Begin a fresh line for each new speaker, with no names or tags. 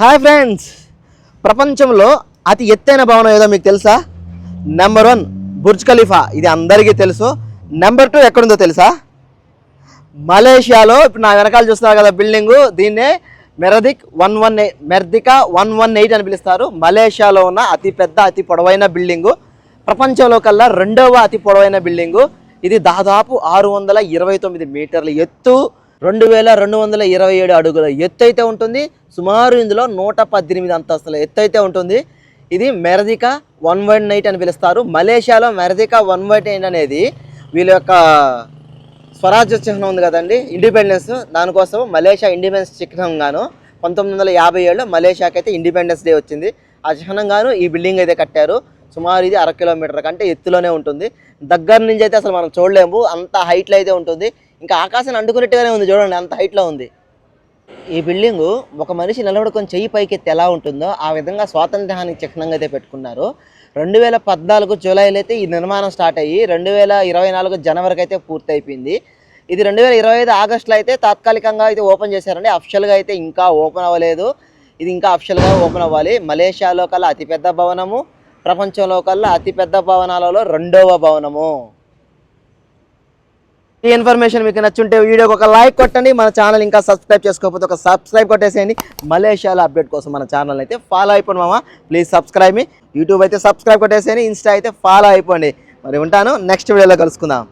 Hi friends. ప్రపంచంలో అతి ఎత్తైన భవనం ఏదో మీకు తెలుసా? Number one Burj Khalifa. ఇది అందరికీ తెలుసు. నెంబర్ టూ ఎక్కడుందో తెలుసా? మలేషియాలో ఇప్పుడు నా వెనకాల చూస్తున్నారు కదా బిల్డింగు దీన్నే Merdeka one one eight Merdeka one one eight అని పిలుస్తారు. మలేషియాలో ఉన్న అతి పెద్ద అతి పొడవైన బిల్డింగు ప్రపంచంలో కల్లా రెండవ అతి పొడవైన బిల్డింగు ఇది దాదాపు ఆరు వందల ఇరవై తొమ్మిది మీటర్ల ఎత్తు రెండు వేల రెండు వందల ఇరవై ఏడు అడుగుల ఎత్తు అయితే ఉంటుంది. సుమారు ఇందులో నూట పద్దెనిమిది అంతస్తుల ఎత్తు అయితే ఉంటుంది. ఇది మెరదికా వన్ వైడ్ నైట్ అని పిలుస్తారు. మలేషియాలో మెరదికా వన్ వైడ్ నైట్ అనేది వీళ్ళ యొక్క స్వరాజ్య చిహ్నం ఉంది కదండి. ఇండిపెండెన్స్ దానికోసం మలేషియా ఇండిపెండెన్స్ చిహ్నంగాను పంతొమ్మిది వందల యాభై ఏడులో మలేషియాకి అయితే ఇండిపెండెన్స్ డే వచ్చింది. ఆ చిహ్నంగాను ఈ బిల్డింగ్ అయితే కట్టారు. సుమారు ఇది అర కిలోమీటర్ కంటే ఎత్తులోనే ఉంటుంది. దగ్గర నుంచి అయితే అసలు మనం చూడలేము. అంత హైట్లో అయితే ఉంటుంది. ఇంకా ఆకాశాన్ని అండుకున్నట్టుగానే ఉంది చూడండి అంత హైట్లో ఉంది. ఈ బిల్డింగు ఒక మనిషి నిలబడుకొని చెయ్యి పైకెత్తి ఎలా ఉంటుందో ఆ విధంగా స్వాతంత్ర్యానికి చిహ్నంగా అయితే పెట్టుకున్నారు. రెండు వేల పద్నాలుగు జూలైలో అయితే ఈ నిర్మాణం స్టార్ట్ అయ్యి రెండు వేల ఇరవై నాలుగు జనవరికి అయితే పూర్తి అయిపోయింది ఇది రెండు వేల ఇరవై ఐదు ఆగస్టులో అయితే తాత్కాలికంగా అయితే ఓపెన్ చేశారండి. అఫిషియల్గా అయితే ఇంకా ఓపెన్ అవ్వలేదు. ఇది ఇంకా అఫిషియల్గా ఓపెన్ అవ్వాలి. మలేషియాలో కల్లా అతిపెద్ద భవనము. ప్రపంచంలో కల్లా అతిపెద్ద భవనాలలో రెండవ భవనము. ఈ ఇన్ఫర్మేషన్ మీకు నచ్చుంటే వీడియోకి ఒక లైక్ కొట్టండి మన ఛానల్ ఇంకా సబ్స్క్రైబ్ చేసుకోకపోతే ఒక సబ్స్క్రైబ్ కొట్టేసేయండి. మలేషియాలో అప్డేట్ కోసం మన ఛానల్ అయితే ఫాలో అయిపోండి మామ. ప్లీజ్ సబ్స్క్రైబ్ మీ. యూట్యూబ్ అయితే సబ్స్క్రైబ్ కొట్టేసేయండి ఇన్స్టా అయితే ఫాలో అయిపోండి. మరి ఉంటాను నెక్స్ట్ వీడియోలో కలుసుకుందాం.